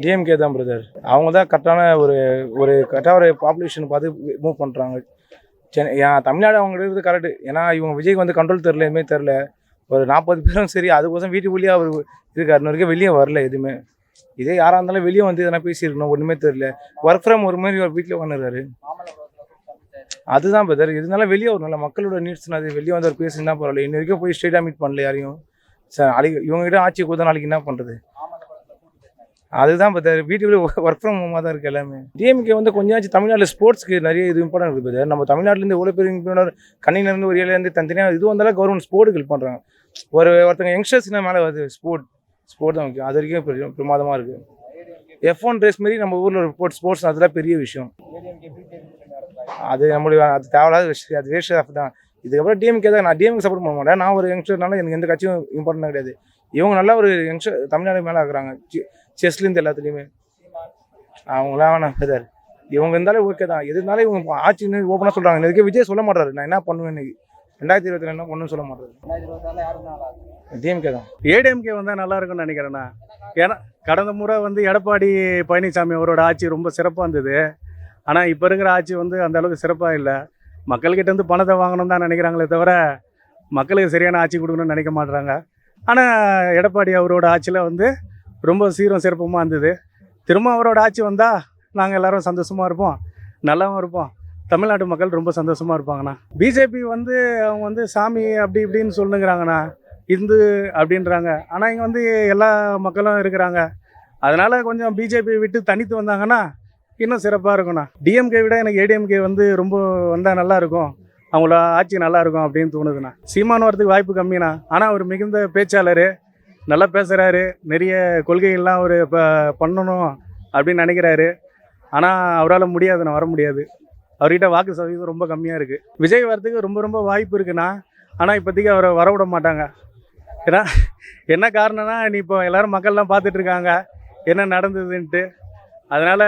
DMK தான் brother அவங்க தான் கரெக்டான ஒரு ஒரு கரெக்டாக ஒரு பாப்புலேஷன் பார்த்து மூவ் பண்ணுறாங்க சென்னை ஏன் தமிழ்நாடு அவங்க இருக்கிறது கரெக்டு ஏன்னா இவங்க விஜய்க்கு வந்து கண்ட்ரோல் தெரில எதுவுமே தெரில ஒரு நாற்பது பேரும் சரி அதுக்கோசம் வீட்டுக்குள்ளேயே அவர் இருக்கார். இன்ன வரைக்கும் வெளியே வரல எதுவுமே. இதே யாராக இருந்தாலும் வெளியே வந்து எதனா பேசியிருக்கணும் ஒன்றுமே தெரில ஒர்க் ஃப்ரம் ஒரு மாதிரி ஒரு வீட்டில் உட்காந்துருக்காரு அதுதான் பிரதர் இதனால வெளியே வரணும்ல. மக்களோட நீட்ஸ் அது வெளியே வந்து ஒரு பேசினா பரவாயில்ல. இன்ன வரைக்கும் போய் ஸ்ட்ரெயிட்டாக மீட் பண்ணல யாரையும். சார் நாளைக்கு இவங்ககிட்ட ஆட்சி கொடுத்தா நாளைக்கு என்ன பண்ணுறது அதுதான் பார்த்தாரு வீட்டுக்குள்ளே ஒர்க் ஃப்ரம் ஹோமாக தான் இருக்குது எல்லாமே. டிஎம்கே வந்து கொஞ்சம் தமிழ்நாட்டில் ஸ்போர்ட்ஸ்க்கு நிறைய இது இம்பார்ட்டன் இருக்குது பிரதர் நம்ம தமிழ்நாட்டிலேருந்து எவ்வளோ பேர் இம்பார்ட்டன் கண்ணிலேருந்து ஒரு ஏழையிலேருந்து தனித்தனியாக இது வந்தாலும் கவர்மெண்ட் ஸ்போர்ட்டுக்கு ஹெல்ப் பண்ணுறாங்க ஒரு ஒருத்தங்க யங்ஸ்டர்ஸ்னா மேலே வருது ஸ்போர்ட் ஸ்போர்ட் தான் முக்கியம். அது வரைக்கும் பெரிய பிரமாதமாக இருக்குது எஃப் ஒன் ரேஸ் மாரி நம்ம ஊரில் ஒரு ஸ்போர்ட்ஸ் ஸ்போர்ட்ஸ் அதெல்லாம் பெரிய விஷயம். அது நம்மளுடைய அது தேவையில்லாத விஷயம். அது வேஸ்ட் ஆஃப் தான். இதுக்கப்புறம் டிஎம்கே தான். நான் டிஎம்கே சப்போர்ட் பண்ண மாட்டேன். நான் ஒரு யங்ஸ்டர்னால எனக்கு எந்த கட்சியும் இம்பார்ட்டன்ட் கிடையாது. இவங்க நல்லா ஒரு யங்ஸ்டர் தமிழ்நாடு மேலே ஆகுறாங்க. செஸ்லேருந்து எல்லாத்துலேயுமே. அவங்களாம் வேணாம் பிரதர் இவங்க இருந்தாலே ஓகே தான். எது இருந்தாலும் இவங்க ஆட்சின்னு ஓப்பனாக சொல்கிறாங்க இதுக்கு விஜய் சொல்ல மாட்டாரு. நான் என்ன பண்ணுவேன் இன்னைக்கு? ரெண்டாயிரத்தி இருபத்தி என்ன பண்ணுன்னு சொல்ல மாட்டாரு. டிஎம்கே தான். ஏடிஎம்கே வந்தால் நல்லா இருக்கும்னு நினைக்கிறேண்ணா. ஏன்னா கடந்த முறை வந்து எடப்பாடி பழனிசாமி அவரோட ஆட்சி ரொம்ப சிறப்பாக இருந்தது. ஆனால் இப்போ இருக்கிற ஆட்சி வந்து அந்த அளவுக்கு சிறப்பாக இல்லை. மக்கள்கிட்ட இருந்து பணத்தை வாங்கணும் தான் நினைக்கிறாங்களே தவிர மக்களுக்கு சரியான ஆட்சி கொடுக்கணும்னு நினைக்க மாட்டுறாங்க ஆனால் எடப்பாடி அவரோட ஆட்சியில் வந்து ரொம்ப சீரும் சிறப்புமாக இருந்தது. திரும்ப அவரோட ஆட்சி வந்தால் நாங்கள் எல்லாரும் சந்தோஷமாக இருப்போம். நல்லாவும் இருப்போம். தமிழ்நாட்டு மக்கள் ரொம்ப சந்தோஷமாக இருப்பாங்கண்ணா. பிஜேபி வந்து அவங்க வந்து சாமி அப்படி இப்படின்னு சொல்லுங்கிறாங்கண்ணா. இந்து அப்படின்றாங்க. ஆனால் இங்கே வந்து எல்லா மக்களும் இருக்கிறாங்க. அதனால் கொஞ்சம் பிஜேபி விட்டு தனித்து வந்தாங்கன்னா இன்னும் சிறப்பாக இருக்கும்ண்ணா. டிஎம்கே விட எனக்கு ஏடிஎம்கே வந்து ரொம்ப வந்தால் நல்லா இருக்கும். அவங்கள ஆட்சி நல்லாயிருக்கும் அப்படின்னு தோணுதுண்ணா. சீமான் வரதுக்கு வாய்ப்பு கம்மிண்ணா. ஆனால் அவர் மிகுந்த பேச்சாளர். நல்லா பேசுகிறாரு நிறைய கொள்கைகள்லாம் அவர் இப்போ பண்ணணும் அப்படின்னு நினைக்கிறாரு. ஆனால் அவரால் முடியாது நான் வர முடியாது. அவர்கிட்ட வாக்கு சதவீதம் ரொம்ப கம்மியாக இருக்குது விஜய் வரதுக்கு ரொம்ப ரொம்ப வாய்ப்பு இருக்குண்ணா. ஆனால் இப்போதைக்கு அவரை வர விட மாட்டாங்க. ஏன்னா என்ன காரணம்னா நீ இப்போ எல்லோரும் மக்கள்லாம் பார்த்துட்ருக்காங்க என்ன நடந்ததுன்ட்டு. அதனால்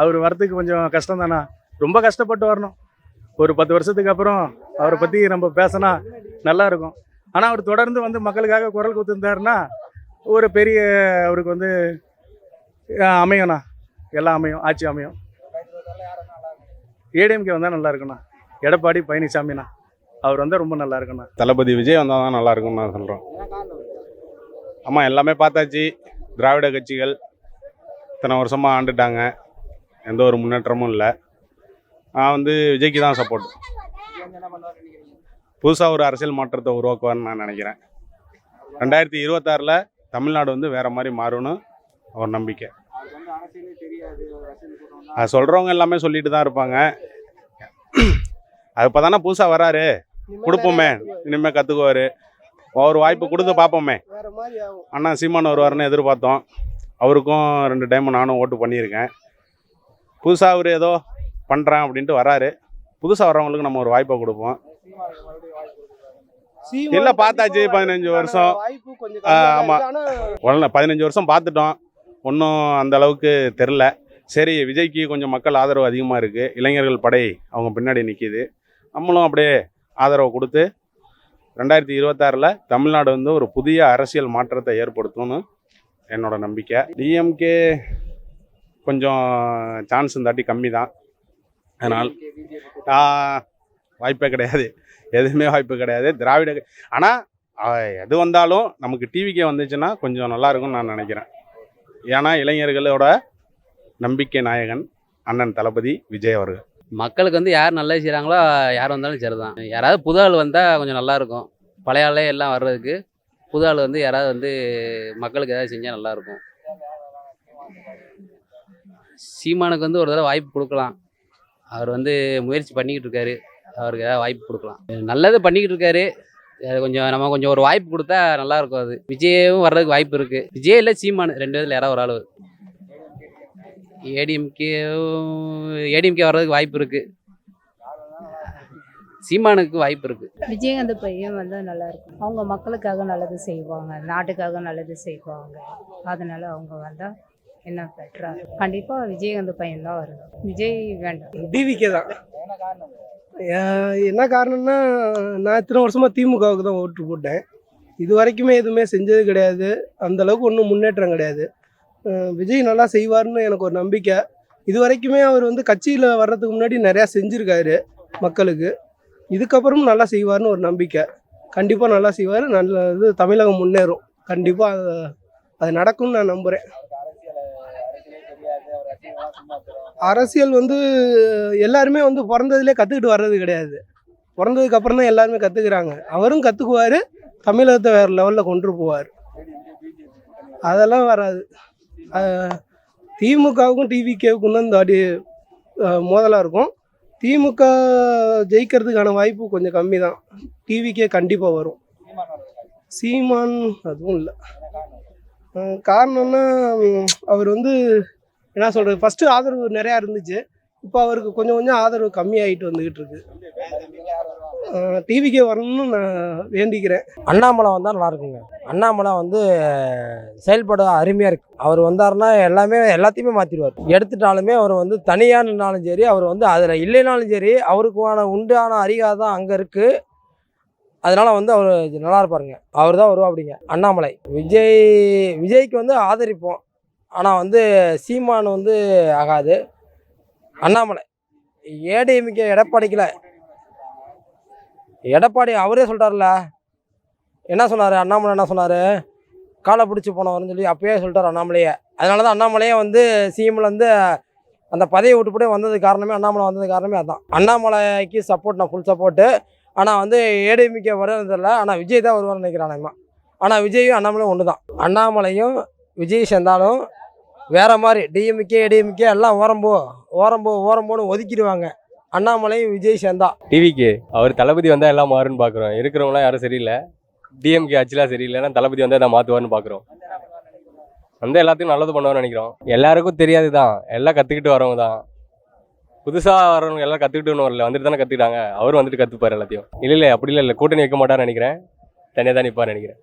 அவர் வரத்துக்கு கொஞ்சம் கஷ்டம் தானா ரொம்ப கஷ்டப்பட்டு வரணும். ஒரு பத்து வருஷத்துக்கு அப்புறம் அவரை பற்றி நம்ம பேசினா நல்லா இருக்கும். ஆனால் அவர் தொடர்ந்து வந்து மக்களுக்காக குரல் கொடுத்துருந்தாருன்னா ஒரு பெரிய அவருக்கு வந்து அமையும்ண்ணா. எல்லாம் அமையும் ஆட்சி அமையும். ஏடிஎம்கே வந்தால் நல்லா இருக்குண்ணா எடப்பாடி பழனிசாமிண்ணா. அவர் வந்தால் ரொம்ப நல்லா இருக்குண்ணா தளபதி விஜய் வந்தால் தான் நல்லா இருக்கும்னு நான் சொல்கிறோம் ஆமாம் எல்லாமே பார்த்தாச்சு. திராவிட கட்சிகள் இத்தனை வருஷமாக ஆண்டுட்டாங்க. எந்த ஒரு முன்னேற்றமும் இல்லை. நான் வந்து விஜய்க்கு தான் சப்போர்ட் புதுசாக ஒரு அரசியல் மாற்றத்தை உருவாக்குவார்னு நான் நினைக்கிறேன். ரெண்டாயிரத்தி இருபத்தாறில் தமிழ்நாடு வந்து வேறு மாதிரி மாறும்னு ஒரு நம்பிக்கை. அது சொல்கிறவங்க எல்லாமே சொல்லிட்டு தான் இருப்பாங்க. அது இப்போ தானே புதுசாக வராரு கொடுப்போமே. இனிமேல் கற்றுக்குவார் ஒரு வாய்ப்பு கொடுத்து பார்ப்போமே. அண்ணா சீமான் வருவாருன்னு எதிர்பார்த்தோம். அவருக்கும் ரெண்டு டைம் நானும் ஓட்டு பண்ணியிருக்கேன். புதுசாக அவர் ஏதோ பண்ணுறேன் அப்படின்ட்டு வராரு. புதுசாக வர்றவங்களுக்கு நம்ம ஒரு வாய்ப்பை கொடுப்போம். இல்ல, பார்த்தாச்சு, 15 வருஷம். ஆ, ஆமா. உடனே பதினஞ்சு வருஷம் பார்த்துட்டோம். ஒன்றும் அந்த அளவுக்கு தெரில. சரி விஜய்க்கு கொஞ்சம் மக்கள் ஆதரவு அதிகமாக இருக்குது இளைஞர்கள் படை அவங்க பின்னாடி நிற்கிது நம்மளும் அப்படியே ஆதரவு கொடுத்து ரெண்டாயிரத்தி இருபத்தாறில் தமிழ்நாடு வந்து ஒரு புதிய அரசியல் மாற்றத்தை ஏற்படுத்தும்னு என்னோட நம்பிக்கை. டிஎம்கே கொஞ்சம் சான்ஸ் தாட்டி கம்மி தான் அதனால் வாய்ப்பே கிடையாது. எதுவுமே வாய்ப்பு கிடையாது. திராவிட ஆனால் எது வந்தாலும் நமக்கு டிவிக்கே வந்துச்சுன்னா கொஞ்சம் நல்லாயிருக்கும்னு நான் நினைக்கிறேன். ஏன்னா இளைஞர்களோட நம்பிக்கை நாயகன் அண்ணன் தளபதி விஜய் அவர்கள். மக்களுக்கு வந்து யார் நல்லா செய்கிறாங்களோ யார் வந்தாலும் சரி தான் யாராவது புது ஆள் வந்தால் கொஞ்சம் நல்லாயிருக்கும் பழைய ஆளே எல்லாம் வர்றதுக்கு புது ஆள் வந்து யாராவது வந்து மக்களுக்கு ஏதாவது செஞ்சால் நல்லாயிருக்கும் சீமானுக்கு வந்து ஒரு தடவை வாய்ப்பு கொடுக்கலாம். அவர் வந்து முயற்சி பண்ணிக்கிட்டு இருக்காரு. அவருக்கு ஏதாவது வாய்ப்பு கொடுக்கலாம். நல்லது பண்ணிக்கிட்டு இருக்காரு. அது கொஞ்சம் நம்ம கொஞ்சம் ஒரு வாய்ப்பு கொடுத்தா நல்லா இருக்கும் அது. விஜயும் வர்றதுக்கு வாய்ப்பு இருக்கு. விஜய் இல்லை சீமான். ரெண்டு இதில் யாராவது ஒரு ஆள். ஏடிஎம்கே ஏடிஎம்கே வர்றதுக்கு வாய்ப்பு இருக்கு. சீமானுக்கு வாய்ப்பு இருக்கு. விஜயகாந்த் பையன் வந்தால் நல்லா இருக்கும். அவங்க மக்களுக்காக நல்லது செய்வாங்க. நாட்டுக்காக நல்லது செய்வாங்க. அதனால அவங்க வந்தால் என்ன பெட்டரா கண்டிப்பாக விஜயகாந்த் பையன் தான் வரணும். விஜய் வேண்டாம். டிவிக்கே தான். என்ன காரணம்னா நான் இத்தனை வருஷமாக திமுகவுக்கு தான் ஓட்டு போட்டேன். இது வரைக்குமே எதுவுமே செஞ்சது கிடையாது. அந்தளவுக்கு ஒன்றும் முன்னேற்றம் கிடையாது. விஜய் நல்லா செய்வார்னு எனக்கு ஒரு நம்பிக்கை. இது வரைக்குமே அவர் வந்து கட்சியில் வர்றதுக்கு முன்னாடி நிறையா செஞ்சுருக்காரு மக்களுக்கு. இதுக்கப்புறம் நல்லா செய்வார்னு ஒரு நம்பிக்கை. கண்டிப்பாக நல்லா செய்வார். நல்ல இது தமிழகம் முன்னேறும். கண்டிப்பாக அது அது நடக்கும்னு நான் நம்புகிறேன் அரசியல் வந்து எல்லாருமே வந்து பிறந்ததுலேயே கற்றுக்கிட்டு வர்றது கிடையாது. பிறந்ததுக்கு அப்புறம் தான் எல்லாருமே கற்றுக்குறாங்க அவரும் கற்றுக்குவார் தமிழகத்தை வேறு லெவலில் கொண்டு போவார். அதெல்லாம் வராது. திமுகவுக்கும் டிவிகேவுக்கும் தான் இந்த வாட்டி மோதலாக இருக்கும். திமுக ஜெயிக்கிறதுக்கான வாய்ப்பு கொஞ்சம் கம்மி தான் டிவிக்கே கண்டிப்பாக வரும். சீமான் அதுவும் இல்லை. காரணம்னா அவர் வந்து என்ன சொல்கிறது ஃபஸ்ட்டு ஆதரவு நிறையா இருந்துச்சு. இப்போ அவருக்கு கொஞ்சம் கொஞ்சம் ஆதரவு கம்மியாகிட்டு வந்துக்கிட்டு இருக்கு. டிவிக்கே வரணும்னு நான் வேண்டிக்கிறேன். அண்ணாமலை வந்தால் நல்லா இருக்குங்க. அண்ணாமலை வந்து செயல்பட அருமையாக இருக்கு. அவர் வந்தாருன்னா எல்லாமே எல்லாத்தையுமே மாற்றிடுவார் எடுத்துட்டாலுமே அவர் வந்து தனியாக நின்னாலும் சரி அவர் வந்து அதில் இல்லைனாலும் சரி அவருக்கான உண்டான அதிகாரம் அங்கே இருக்குது அதனால் வந்து அவர் நல்லா இருப்பாருங்க. அவர் தான் வருவா அப்படிங்க அண்ணாமலை. விஜய் விஜய்க்கு வந்து ஆதரிப்போம். ஆனால் வந்து சீமான் வந்து ஆகாது. அண்ணாமலை. ஏடிஎம்கே எடப்பாடிக்கல எடப்பாடி அவரே சொல்கிறார்ல என்ன சொன்னார்? அண்ணாமலை என்ன சொன்னார்? காலை பிடிச்சி போனவர்னு சொல்லி அப்பயே சொல்லிட்டார் அண்ணாமலையே. அதனால தான் அண்ணாமலையே வந்து சிஎம்ல வந்து அந்த பதவி விட்டுப்படியே வந்தது காரணமே அண்ணாமலை வந்தது காரணமே அதுதான் அண்ணாமலைக்கு சப்போர்ட் நான் ஃபுல் சப்போர்ட்டு ஆனால் வந்து ஏடிஎம்கே வரதில்ல ஆனால் விஜய் தான் வருவார்னு நினைக்கிறேன் அண்ணா ஆனால் விஜயும் அண்ணாமலையும் ஒன்று தான் அண்ணாமலையும் விஜய் சேர்ந்தாலும் வேற மாதிரி டிஎம்கே ஏடிஎம்கே எல்லாம் ஓரம்போ ஓரம்போ ஓரம்போன்னு ஒதுக்கிடுவாங்க. அண்ணாமலையும் விஜய் சேர்ந்தா. டிவிக்கு அவர் தளபதி வந்தால் எல்லாம் மாறுன்னு பார்க்குறோம் இருக்கிறவங்களாம் யாரும் சரியில்லை. டிஎம்கே ஆச்சுலாம் சரியில்லைன்னா தளபதி வந்தால் எதாவது மாற்றுவார்னு பார்க்குறோம் வந்து எல்லாத்தையும் நல்லது பண்ணுவார்னு நினைக்கிறோம். எல்லாருக்கும் தெரியாது தான். எல்லாம் கற்றுக்கிட்டு வரவங்க தான். புதுசாக வரவங்க எல்லாம் கற்றுக்கிட்டு வரல. வந்துட்டு தானே கற்றுக்கிட்டாங்க அவரும் வந்துட்டு கற்றுப்பார் எல்லாத்தையும். இல்லை இல்லை அப்படி இல்லை இல்லை. கூட்டணி வைக்க மாட்டார்னு நினைக்கிறேன். தனியாக தான் நிற்பார் நினைக்கிறேன்.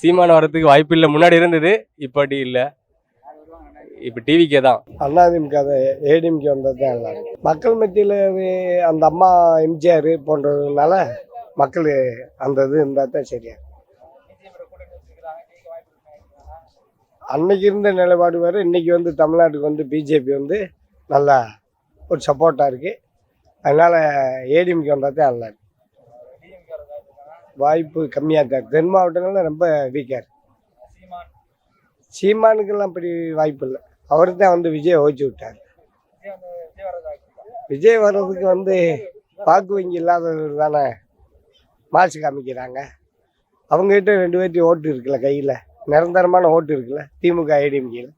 சீமான வரத்துக்கு வாய்ப்பு இல்லை. முன்னாடி இருந்தது இப்படி இல்லை. இப்போ டிவிக்கே தான். அதிமுக ஏடிஎம்கே வந்தது தான் நல்லா மக்கள் மத்தியில் அந்த அம்மா எம்ஜிஆர் போன்றதுனால மக்கள் அந்த இது இருந்தால் தான் சரியா. அன்னைக்கு இருந்த நிலைப்பாடு வேறு இன்னைக்கு வந்து தமிழ்நாட்டுக்கு வந்து பிஜேபி வந்து நல்லா ஒரு சப்போர்ட்டாக இருக்குது அதனால் ஏடிஎம்கே வந்தால் தான் நல்லா வாய்ப்பு கம்மியாக தான் தென் மாவட்டங்களில் ரொம்ப வீக்காக இருக்குது சீமானுக்கெல்லாம் அப்படி வாய்ப்பு இல்லை. அவர் தான் வந்து விஜய் ஓய்ச்சி விட்டார். விஜய் வர்றதுக்கு வந்து வாக்கு வங்கி இல்லாதவர் தானே மாசு காமிக்கிறாங்க. அவங்ககிட்ட ரெண்டு பேர்த்தையும் ஓட்டு இருக்குல்ல கையில். நிரந்தரமான ஓட்டு இருக்குல்ல திமுக ஐடிஎம்கேல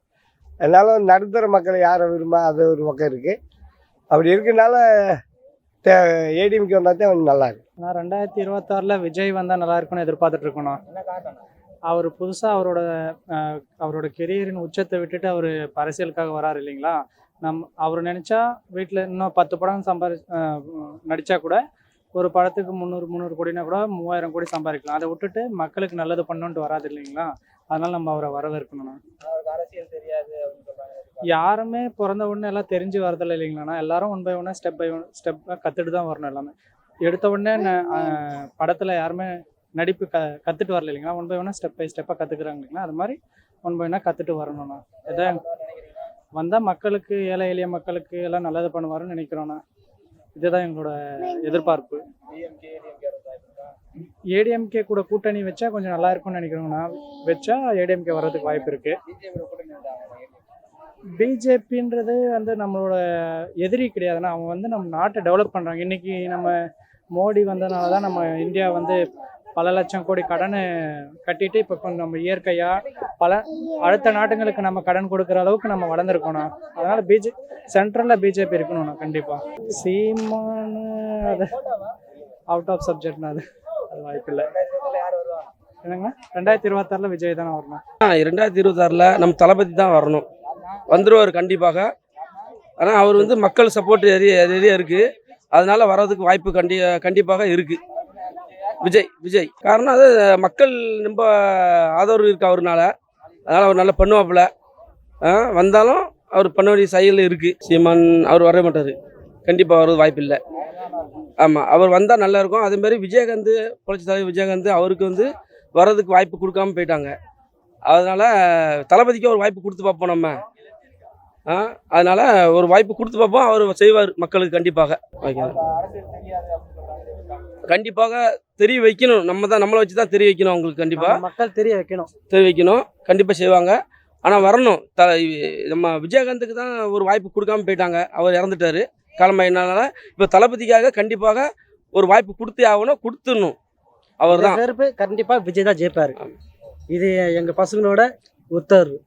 அதனால நடுத்தர மக்களை யாரை விரும்ப அது ஒரு பக்கம் இருக்குது அப்படி இருக்கனால ஏடிஎம்கே வந்தால் தான் கொஞ்சம் நல்லா இருக்கு. நான் ரெண்டாயிரத்தி இருபத்தாறில் விஜய் வந்தால் நல்லா இருக்கும்னு எதிர்பார்த்துட்டு இருக்கணும். அவர் புதுசாக அவரோட அவரோட கெரியரின் உச்சத்தை விட்டுட்டு அவர் அரசியலுக்காக வராரு இல்லைங்களா? நம் அவர் நினச்சா வீட்டில் இன்னும் பத்து படம் சம்பாரி நடித்தா கூட ஒரு படத்துக்கு முந்நூறு முந்நூறு கோடினா கூட மூவாயிரம் கோடி சம்பாதிக்கலாம். அதை விட்டுட்டு மக்களுக்கு நல்லது பண்ணணுன்ட்டு வராது இல்லைங்களா? அதனால நம்ம அவரை வரவேற்கணும் யாருமே பிறந்த உடனே எல்லாம் தெரிஞ்சு வரதில்ல இல்லைங்களாண்ணா எல்லாரும் ஒன் பை ஒன்னா ஸ்டெப் பை ஒன் ஸ்டெப்பாக கற்றுட்டு தான் வரணும் எல்லாமே. எடுத்த உடனே படத்துல யாருமே நடிப்பு க கற்றுட்டு வரல இல்லைங்களா? ஒன் பை ஒன்னா ஸ்டெப் பை ஸ்டெப்பாக கற்றுக்குறாங்க இல்லைங்களா? அது மாதிரி ஒன் பை ஒன்னா கற்றுட்டு வரணும்ண்ணா இதான் வந்தால் மக்களுக்கு ஏழை எளிய மக்களுக்கு எல்லாம் நல்லது பண்ணுவாருன்னு நினைக்கிறோண்ணா இதுதான் எங்களோட எதிர்பார்ப்பு. ஏடிஎம்கே கூட கூட்டணி வச்சா கொஞ்சம் நல்லா இருக்கும்னு நினைக்கிறோங்கண்ணா வச்சா ஏடிஎம்கே வர்றதுக்கு வாய்ப்பு இருக்கு. பிஜேபின்றது வந்து நம்மளோட எதிரி கிடையாதுன்னா அவங்க வந்து நம்ம நாட்டை டெவலப் பண்ணுறாங்க இன்னைக்கு நம்ம மோடி வந்ததுனால தான் நம்ம இந்தியா வந்து பல லட்சம் கோடி கடனை கட்டிட்டு இப்போ கொஞ்சம் நம்ம இயற்கையாக பல அடுத்த நாட்டுங்களுக்கு நம்ம கடன் கொடுக்குற அளவுக்கு நம்ம வளர்ந்துருக்கணும் அதனால பிஜே சென்ட்ரலில் பிஜேபி இருக்கணும்ண்ணா கண்டிப்பாக சீமானு அது அவுட் ஆஃப் சப்ஜெக்ட்னா அது. அது வாய்ப்பு இல்லை. என்னங்க? ரெண்டாயிரத்தி இருபத்தாறில் விஜய் தானே வரணும். ரெண்டாயிரத்தி இருபத்தாறில் நம்ம தளபதி தான் வரணும். வந்துருவார் கண்டிப்பாக. ஆனால் அவர் வந்து மக்கள் சப்போர்ட் நிறைய நிறைய இருக்குது அதனால வர்றதுக்கு வாய்ப்பு கண்டி கண்டிப்பாக இருக்குது விஜய் விஜய். காரணம் அது மக்கள் ரொம்ப ஆதரவு இருக்கு அவர்னால. அதனால் அவர் நல்லா பண்ணுவாப்புல. வந்தாலும் அவர் பண்ண வேண்டிய செயல் இருக்குது சீமான் அவர் வர மாட்டார். கண்டிப்பாக வர்றது வாய்ப்பு இல்லை. ஆமாம் அவர் வந்தால் நல்லா இருக்கும். அதே விஜயகாந்த் புரட்சி தலைவர் விஜயகாந்த் அவருக்கு வந்து வர்றதுக்கு வாய்ப்பு கொடுக்காம போயிட்டாங்க. அதனால் தளபதிக்கு ஒரு வாய்ப்பு கொடுத்து பார்ப்போம் நம்ம. அதனால் ஒரு வாய்ப்பு கொடுத்து பார்ப்போம். அவர் செய்வார் மக்களுக்கு கண்டிப்பாக. ஓகே கண்டிப்பாக தெரிய வைக்கணும். நம்ம தான் நம்மளை வச்சு தான் தெரிய வைக்கணும் அவங்களுக்கு கண்டிப்பாக மக்கள் தெரிய வைக்கணும். தெரிய வைக்கணும். கண்டிப்பாக செய்வாங்க. ஆனால் வரணும். த நம்ம விஜயகாந்துக்கு தான் ஒரு வாய்ப்பு கொடுக்காம போயிட்டாங்க. அவர் இறந்துட்டாரு. காலமாயினால இப்போ தளபதிக்காக கண்டிப்பாக ஒரு வாய்ப்பு கொடுத்தே ஆகணும். கொடுத்துடணும். அவர் தான் கண்டிப்பா விஜய் தான் ஜெயிப்பாரு. இது எங்க பசங்களோட உத்தரவு